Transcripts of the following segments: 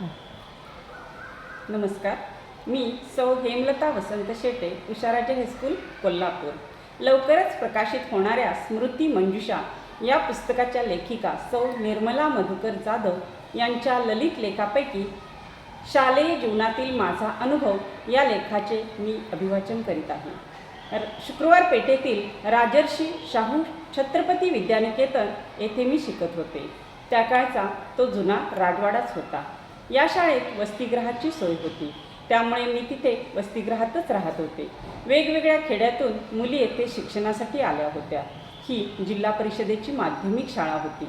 हो. नमस्कार. मी सौ हेमलता वसंत शेटे उषाराजे हायस्कूल कोल्हापूर. लवकरच प्रकाशित होणाऱ्या स्मृती मंजुषा या पुस्तकाच्या लेखिका सौ निर्मला मधुकर जाधव यांच्या ललित लेखापैकी शालेय जीवनातील माझा अनुभव या लेखाचे मी अभिवाचन करीत आहे. शुक्रवार पेठेतील राजर्षी शाहू छत्रपती विद्यानिकेतन येथे मी शिकत होते. त्या काळचा तो जुना राजवाडाच होता. या शाळेत वसतिगृहाची सोय होती. त्यामुळे मी तिथे वसतिगृहातच राहत होते. वेगवेगळ्या खेड्यातून मुली येथे शिक्षणासाठी आल्या होत्या. ही जिल्हा परिषदेची माध्यमिक शाळा होती.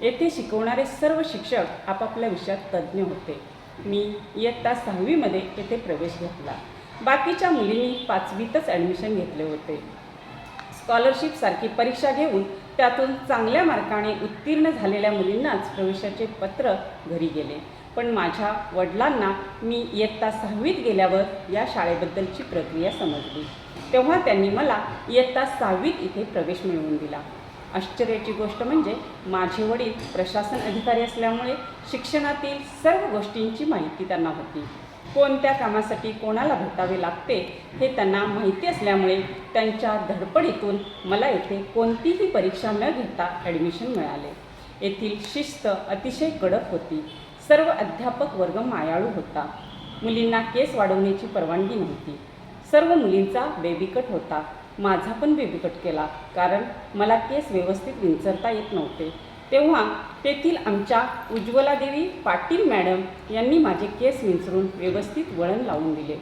येथे शिकवणारे सर्व शिक्षक आपापल्या विषयात तज्ज्ञ होते. मी इयत्ता सहावीमध्ये येथे प्रवेश घेतला. बाकीच्या मुलींनी पाचवीतच ॲडमिशन घेतले होते. स्कॉलरशिपसारखी परीक्षा घेऊन त्यातून चांगल्या मार्काने उत्तीर्ण झालेल्या मुलींनाच प्रवेशाचे पत्र घरी गेले. पण माझ्या वडिलांना मी इयत्ता सहावीत गेल्यावर या शाळेबद्दलची प्रक्रिया समजली. तेव्हा त्यांनी मला इयत्ता सहावीत इथे प्रवेश मिळवून दिला. आश्चर्याची गोष्ट म्हणजे माझे वडील प्रशासन अधिकारी असल्यामुळे शिक्षणातील सर्व गोष्टींची माहिती त्यांना होती. कोणत्या कामासाठी कोणाला भेटावे लागते हे त्यांना माहिती असल्यामुळे त्यांच्या धडपडीतून मला येथे कोणतीही परीक्षा न घेता ॲडमिशन मिळाले. येथील शिस्त अतिशय कडक होती. सर्व अध्यापक वर्ग मायाळू होता. मुलींना केस वाढवण्याची परवानगी नव्हती. सर्व मुलींचा बेबीकट होता. माझा पण बेबीकट केला कारण मला केस व्यवस्थित विंचरता येत नव्हते. तेव्हा तेथील आमच्या उज्ज्वलादेवी पाटील मॅडम यांनी माझे केस विंचरून व्यवस्थित वळण लावून दिले.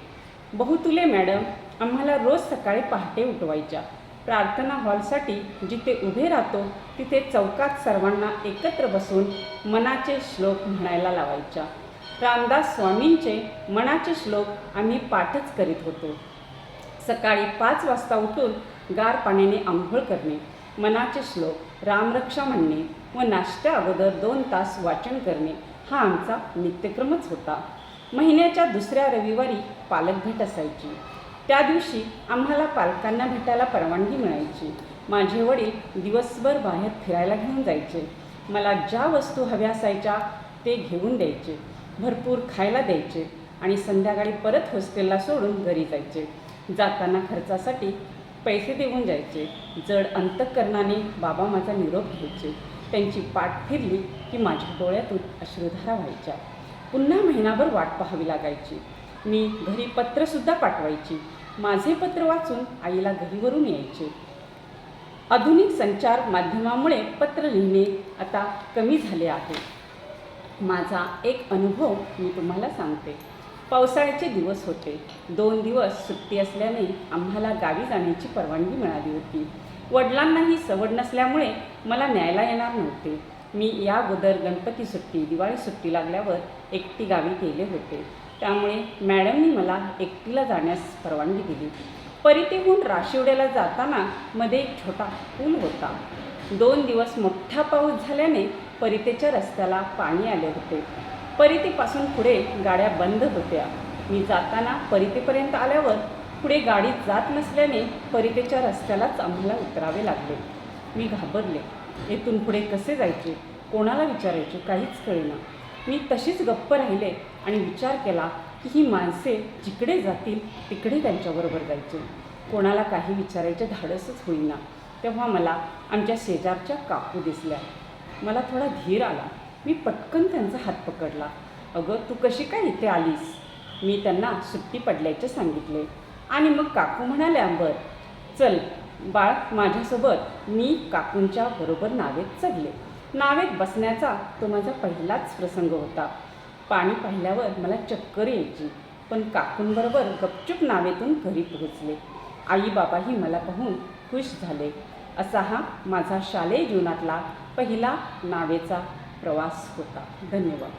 बहुतुले मॅडम आम्हाला रोज सकाळी पहाटे उठवायच्या. प्रार्थना हॉलसाठी जिथे उभे राहतो तिथे चौकात सर्वांना एकत्र बसून मनाचे श्लोक म्हणायला लावायच्या. रामदास स्वामींचे मनाचे श्लोक आम्ही पाठच करीत होतो. सकाळी पाच वाजता उठून गार पाण्याने आंघोळ करणे मनाचे श्लोक रामरक्षा म्हणणे व नाश्त्या अगोदर दोन तास वाचन करणे हा आमचा नित्यक्रमच होता. महिन्याच्या दुसऱ्या रविवारी पालक भेट असायची. त्या दिवशी आम्हाला पालकांना भेटायला परवानगी मिळायची. माझे वडील दिवसभर बाहेर फिरायला घेऊन जायचे. मला ज्या वस्तू हव्या असायच्या ते घेऊन द्यायचे. भरपूर खायला द्यायचे आणि संध्याकाळी परत हॉस्टेलला सोडून घरी जायचे. जाताना खर्चासाठी पैसे देऊन जायचे. जड अंतकरणाने बाबा माझा निरोप घ्यायचे. त्यांची पाठ फिरली की माझ्या डोळ्यातून अश्रुधारा व्हायच्या. पुन्हा महिनाभर वाट पाहावी लागायची. मी घरी पत्रसुद्धा पाठवायची. माझे पत्र वाचून आईला घरीवरून यायचे. आधुनिक संचार माध्यमामुळे पत्र लिहिणे आता कमी झाले आहे. माझा एक अनुभव मी तुम्हाला सांगते. पावसाळ्याचे दिवस होते. दोन दिवस सुट्टी असल्याने आम्हाला गावी जाण्याची परवानगी मिळाली होती. वडिलांनाही सवड नसल्यामुळे मला न्यायला येणार नव्हते. मी या अगोदर गणपती सुट्टी दिवाळी सुट्टी लागल्यावर एकटी गावी गेले होते. त्यामुळे मॅडमनी मला एकटीला जाण्यास परवानगी दिली. परितेहून राशिवड्याला जाताना मध्ये एक छोटा पूल होता. दोन दिवस मोठा पाऊस झाल्याने परितेच्या रस्त्याला पाणी आले होते. परितेपासून पुढे गाड्या बंद होत्या. मी जाताना परितेपर्यंत आल्यावर पुढे गाडी जात नसल्याने परितेच्या रस्त्यालाच आम्हाला उतरावे लागले. मी घाबरले. येथून पुढे कसे जायचे? कोणाला विचारायचे? काहीच कळेना. मी तशीच गप्प राहिले आणि विचार केला की ही माणसे जिकडे जातील तिकडे त्यांच्याबरोबर जायचे. कोणाला काही विचारायचे धाडसच होईना. तेव्हा मला आमच्या शेजारच्या काकू दिसल्या. मला थोडा धीर आला. मी पटकन त्यांचा हात पकडला. अगं तू कशी काय इथे आलीस? मी त्यांना सुट्टी पडल्याचे सांगितले. आणि मग काकू म्हणाल्या बर चल बाळ माझ्यासोबत मी काकूंच्या बरोबर नावेत चढले. नावेत बसण्याचा तो माझा पहिलाच प्रसंग होता. पाणी पाहिल्यावर मला चक्कर यायची पण काकूंबरोबर गपचूप नावेतून घरी पोहोचले. आई बाबाही मला पाहून खुश झाले. असा हा माझा शालेय जीवनातला पहिला नावेचा प्रवास होता. धन्यवाद.